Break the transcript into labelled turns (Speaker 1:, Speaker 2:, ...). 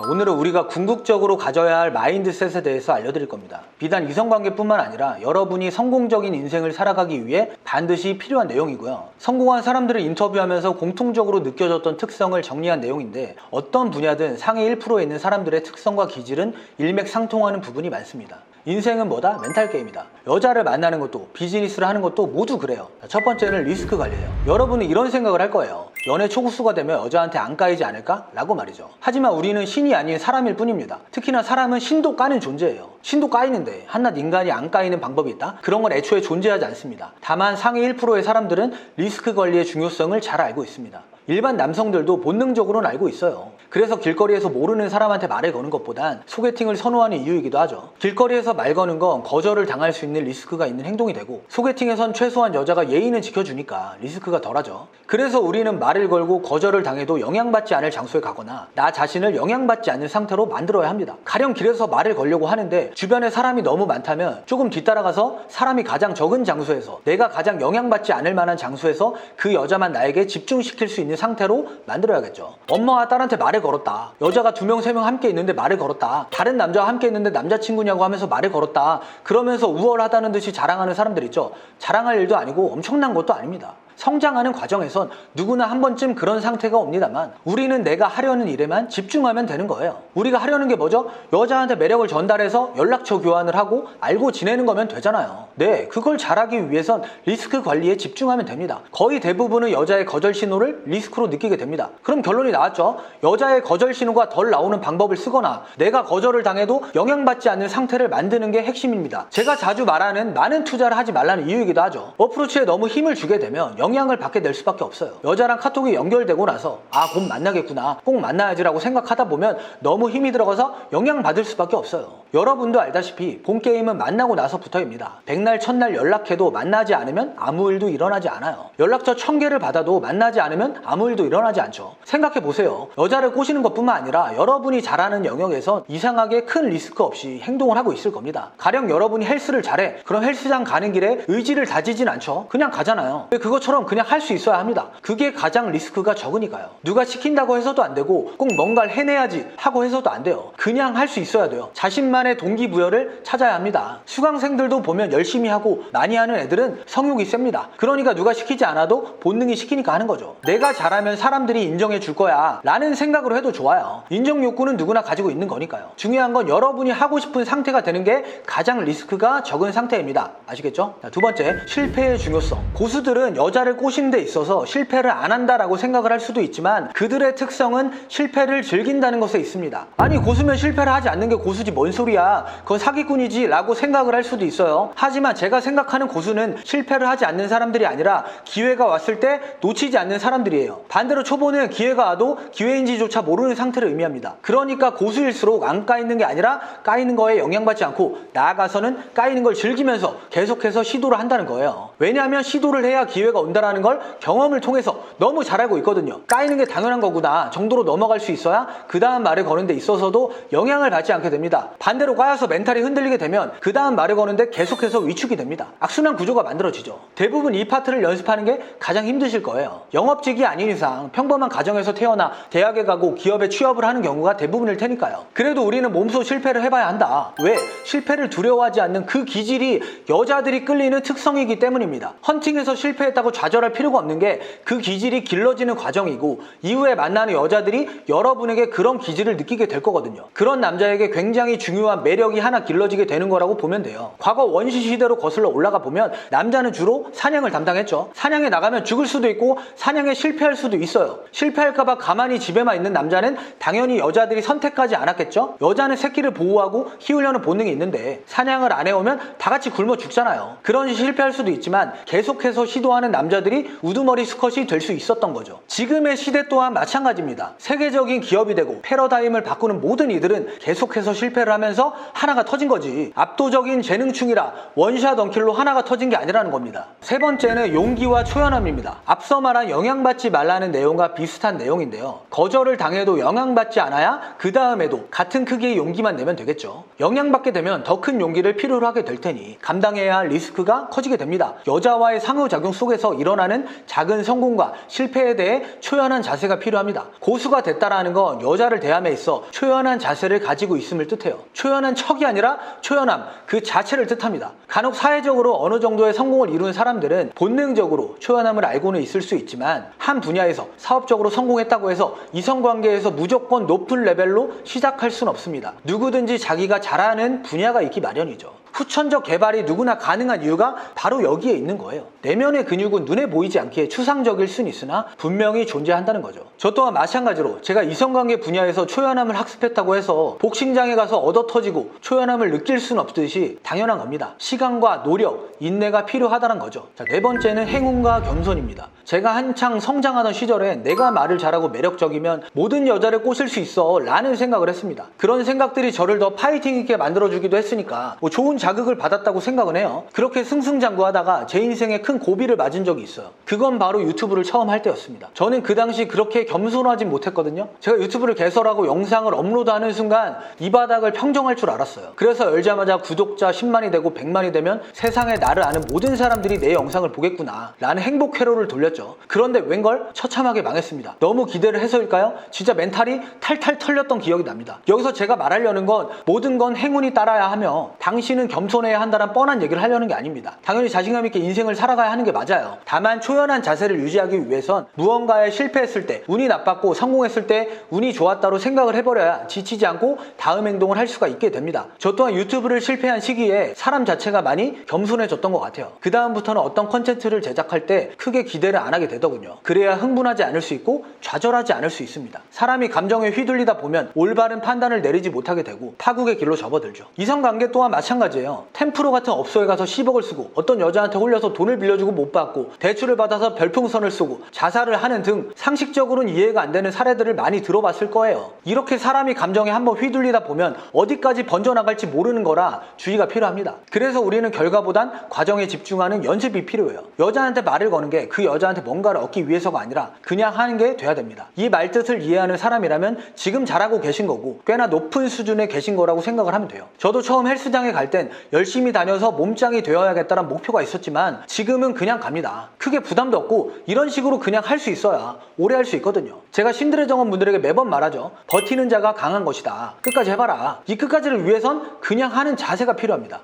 Speaker 1: 자, 오늘은 우리가 궁극적으로 가져야 할 마인드셋에 대해서 알려드릴 겁니다. 비단 이성관계뿐만 아니라 여러분이 성공적인 인생을 살아가기 위해 반드시 필요한 내용이고요. 성공한 사람들을 인터뷰하면서 공통적으로 느껴졌던 특성을 정리한 내용인데 어떤 분야든 상위 1%에 있는 사람들의 특성과 기질은 일맥상통하는 부분이 많습니다. 인생은 뭐다? 멘탈 게임이다. 여자를 만나는 것도 비즈니스를 하는 것도 모두 그래요. 자, 첫 번째는 리스크 관리예요. 여러분은 이런 생각을 할 거예요. 연애 초고수가 되면 여자한테 안 까이지 않을까? 라고 말이죠. 하지만 우리는 신이 아닌 사람일 뿐입니다. 특히나 사람은 신도 까는 존재예요. 신도 까이는데 한낱 인간이 안 까이는 방법이 있다? 그런 건 애초에 존재하지 않습니다. 다만 상위 1%의 사람들은 리스크 관리의 중요성을 잘 알고 있습니다. 일반 남성들도 본능적으로는 알고 있어요. 그래서 길거리에서 모르는 사람한테 말을 거는 것보단 소개팅을 선호하는 이유이기도 하죠. 길거리에서 말 거는 건 거절을 당할 수 있는 리스크가 있는 행동이 되고 소개팅에선 최소한 여자가 예의는 지켜주니까 리스크가 덜하죠. 그래서 우리는 말을 걸고 거절을 당해도 영향받지 않을 장소에 가거나 나 자신을 영향받지 않는 상태로 만들어야 합니다. 가령 길에서 말을 걸려고 하는데 주변에 사람이 너무 많다면 조금 뒤따라가서 사람이 가장 적은 장소에서 내가 가장 영향받지 않을 만한 장소에서 그 여자만 나에게 집중시킬 수 있는 상태로 만들어야겠죠. 엄마와 딸한테 말을 걸었다. 여자가 두 명, 세 명 함께 있는데 말을 걸었다. 다른 남자와 함께 있는데 남자친구냐고 하면서 말을 걸었다. 그러면서 우월하다는 듯이 자랑하는 사람들 있죠. 자랑할 일도 아니고 엄청난 것도 아닙니다. 성장하는 과정에선 누구나 한 번쯤 그런 상태가 옵니다만 우리는 내가 하려는 일에만 집중하면 되는 거예요. 우리가 하려는 게 뭐죠? 여자한테 매력을 전달해서 연락처 교환을 하고 알고 지내는 거면 되잖아요. 네, 그걸 잘하기 위해선 리스크 관리에 집중하면 됩니다. 거의 대부분은 여자의 거절 신호를 리스크로 느끼게 됩니다. 그럼 결론이 나왔죠? 여자의 거절 신호가 덜 나오는 방법을 쓰거나 내가 거절을 당해도 영향받지 않는 상태를 만드는 게 핵심입니다. 제가 자주 말하는 많은 투자를 하지 말라는 이유이기도 하죠. 어프로치에 너무 힘을 주게 되면 영향을 받게 될 수밖에 없어요. 여자랑 카톡이 연결되고 나서 아, 곧 만나겠구나. 꼭 만나야지라고 생각하다 보면 너무 힘이 들어가서 영향받을 수밖에 없어요. 여러분도 알다시피 본 게임은 만나고 나서부터입니다. 백날 첫날 연락해도 만나지 않으면 아무 일도 일어나지 않아요. 연락처 천 개를 받아도 만나지 않으면 아무 일도 일어나지 않죠. 생각해 보세요. 여자를 꼬시는 것뿐만 아니라 여러분이 잘하는 영역에선 이상하게 큰 리스크 없이 행동을 하고 있을 겁니다. 가령 여러분이 헬스를 잘해. 그럼 헬스장 가는 길에 의지를 다지진 않죠. 그냥 가잖아요. 그것처럼 그냥 할 수 있어야 합니다. 그게 가장 리스크가 적으니까요. 누가 시킨다고 해서도 안 되고 꼭 뭔가를 해내야지 하고 해서도 안 돼요. 그냥 할 수 있어야 돼요. 자신만의 동기부여를 찾아야 합니다. 수강생들도 보면 열심히 하고 많이 하는 애들은 성욕이 셉니다. 그러니까 누가 시키지 않아도 본능이 시키니까 하는 거죠. 내가 잘하면 사람들이 인정해 줄 거야 라는 생각으로 해도 좋아요. 인정 욕구는 누구나 가지고 있는 거니까요. 중요한 건 여러분이 하고 싶은 상태가 되는 게 가장 리스크가 적은 상태입니다. 아시겠죠? 자, 두 번째, 실패의 중요성. 고수들은 여자 를 꼬시는 데 있어서 실패를 안 한다라고 생각을 할 수도 있지만 그들의 특성은 실패를 즐긴다는 것에 있습니다. 아니 고수면 실패를 하지 않는 게 고수지 뭔 소리야. 그건 사기꾼이지 라고 생각을 할 수도 있어요. 하지만 제가 생각하는 고수는 실패를 하지 않는 사람들이 아니라 기회가 왔을 때 놓치지 않는 사람들이에요. 반대로 초보는 기회가 와도 기회인지조차 모르는 상태를 의미합니다. 그러니까 고수일수록 안 까이는 게 아니라 까이는 거에 영향받지 않고 나아가서는 까이는 걸 즐기면서 계속해서 시도를 한다는 거예요. 왜냐하면 시도를 해야 기회가 온다라는 걸 경험을 통해서 너무 잘 알고 있거든요. 까이는 게 당연한 거구나 정도로 넘어갈 수 있어야 그 다음 말을 거는 데 있어서도 영향을 받지 않게 됩니다. 반대로 까여서 멘탈이 흔들리게 되면 그 다음 말을 거는데 계속해서 위축이 됩니다. 악순환 구조가 만들어지죠. 대부분 이 파트를 연습하는 게 가장 힘드실 거예요. 영업직이 아닌 이상 평범한 가정에서 태어나 대학에 가고 기업에 취업을 하는 경우가 대부분일 테니까요. 그래도 우리는 몸소 실패를 해봐야 한다. 왜? 실패를 두려워하지 않는 그 기질이 여자들이 끌리는 특성이기 때문입니다. 헌팅에서 실패했다고 좌절할 필요가 없는 게 그 기질이 길러지는 과정이고 이후에 만나는 여자들이 여러분에게 그런 기질을 느끼게 될 거거든요. 그런 남자에게 굉장히 중요한 매력이 하나 길러지게 되는 거라고 보면 돼요. 과거 원시 시대로 거슬러 올라가 보면 남자는 주로 사냥을 담당했죠. 사냥에 나가면 죽을 수도 있고 사냥에 실패할 수도 있어요. 실패할까봐 가만히 집에만 있는 남자는 당연히 여자들이 선택하지 않았겠죠. 여자는 새끼를 보호하고 키우려는 본능이 있는데 사냥을 안 해오면 다 같이 굶어 죽잖아요. 그런 실패할 수도 있지만 계속해서 시도하는 남자 들이 우두머리 수컷이 될 수 있었던 거죠. 지금의 시대 또한 마찬가지입니다. 세계적인 기업이 되고 패러다임을 바꾸는 모든 이들은 계속해서 실패를 하면서 하나가 터진 거지. 압도적인 재능충이라 원샷 원킬로 하나가 터진 게 아니라는 겁니다. 세 번째는 용기와 초연함입니다. 앞서 말한 영향받지 말라는 내용과 비슷한 내용인데요. 거절을 당해도 영향받지 않아야 그 다음에도 같은 크기의 용기만 내면 되겠죠. 영향받게 되면 더 큰 용기를 필요로 하게 될 테니 감당해야 할 리스크가 커지게 됩니다. 여자와의 상호작용 속에서 일어나는 작은 성공과 실패에 대해 초연한 자세가 필요합니다. 고수가 됐다라는 건 여자를 대함에 있어 초연한 자세를 가지고 있음을 뜻해요. 초연한 척이 아니라 초연함 그 자체를 뜻합니다. 간혹 사회적으로 어느 정도의 성공을 이룬 사람들은 본능적으로 초연함을 알고는 있을 수 있지만 한 분야에서 사업적으로 성공했다고 해서 이성관계에서 무조건 높은 레벨로 시작할 수는 없습니다. 누구든지 자기가 잘하는 분야가 있기 마련이죠. 후천적 개발이 누구나 가능한 이유가 바로 여기에 있는 거예요. 내면의 근육은 눈에 보이지 않기에 추상적일 수는 있으나 분명히 존재한다는 거죠. 저 또한 마찬가지로 제가 이성관계 분야에서 초연함을 학습했다고 해서 복싱장에 가서 얻어 터지고 초연함을 느낄 수는 없듯이 당연한 겁니다. 시간과 노력, 인내가 필요하다는 거죠. 자, 네 번째는 행운과 겸손입니다. 제가 한창 성장하던 시절에 내가 말을 잘하고 매력적이면 모든 여자를 꼬실 수 있어 라는 생각을 했습니다. 그런 생각들이 저를 더 파이팅 있게 만들어주기도 했으니까 뭐 좋은 자 극을 받았다고 생각은 해요. 그렇게 승승장구하다가 제 인생에 큰 고비를 맞은 적이 있어요. 그건 바로 유튜브를 처음 할 때였습니다. 저는 그 당시 그렇게 겸손하진 못했거든요. 제가 유튜브를 개설하고 영상을 업로드하는 순간 이 바닥을 평정할 줄 알았어요. 그래서 열자마자 구독자 10만이 되고 100만이 되면 세상에 나를 아는 모든 사람들이 내 영상을 보겠구나 라는 행복 회로를 돌렸죠. 그런데 웬걸 처참하게 망했습니다. 너무 기대를 해서일까요? 진짜 멘탈이 탈탈 털렸던 기억이 납니다. 여기서 제가 말하려는 건 모든 건 행운이 따라야 하며 당신은 겸손해야 한다는 뻔한 얘기를 하려는 게 아닙니다. 당연히 자신감 있게 인생을 살아가야 하는 게 맞아요. 다만 초연한 자세를 유지하기 위해선 무언가에 실패했을 때 운이 나빴고 성공했을 때 운이 좋았다로 생각을 해버려야 지치지 않고 다음 행동을 할 수가 있게 됩니다. 저 또한 유튜브를 실패한 시기에 사람 자체가 많이 겸손해졌던 것 같아요. 그 다음부터는 어떤 컨텐츠를 제작할 때 크게 기대를 안 하게 되더군요. 그래야 흥분하지 않을 수 있고 좌절하지 않을 수 있습니다. 사람이 감정에 휘둘리다 보면 올바른 판단을 내리지 못하게 되고 파국의 길로 접어들죠. 이성관계 또한 마찬가지예요. 템프로 같은 업소에 가서 10억을 쓰고 어떤 여자한테 홀려서 돈을 빌려주고 못 받고 대출을 받아서 별풍선을 쏘고 자살을 하는 등 상식적으로는 이해가 안 되는 사례들을 많이 들어봤을 거예요. 이렇게 사람이 감정에 한번 휘둘리다 보면 어디까지 번져나갈지 모르는 거라 주의가 필요합니다. 그래서 우리는 결과보단 과정에 집중하는 연습이 필요해요. 여자한테 말을 거는 게 그 여자한테 뭔가를 얻기 위해서가 아니라 그냥 하는 게 돼야 됩니다. 이 말뜻을 이해하는 사람이라면 지금 잘하고 계신 거고 꽤나 높은 수준에 계신 거라고 생각을 하면 돼요. 저도 처음 헬스장에 갈 땐 열심히 다녀서 몸짱이 되어야겠다는 목표가 있었지만 지금은 그냥 갑니다. 크게 부담도 없고 이런 식으로 그냥 할 수 있어야 오래 할 수 있거든요. 제가 신들의 정원 분들에게 매번 말하죠. 버티는 자가 강한 것이다. 끝까지 해봐라. 이 끝까지를 위해선 그냥 하는 자세가 필요합니다.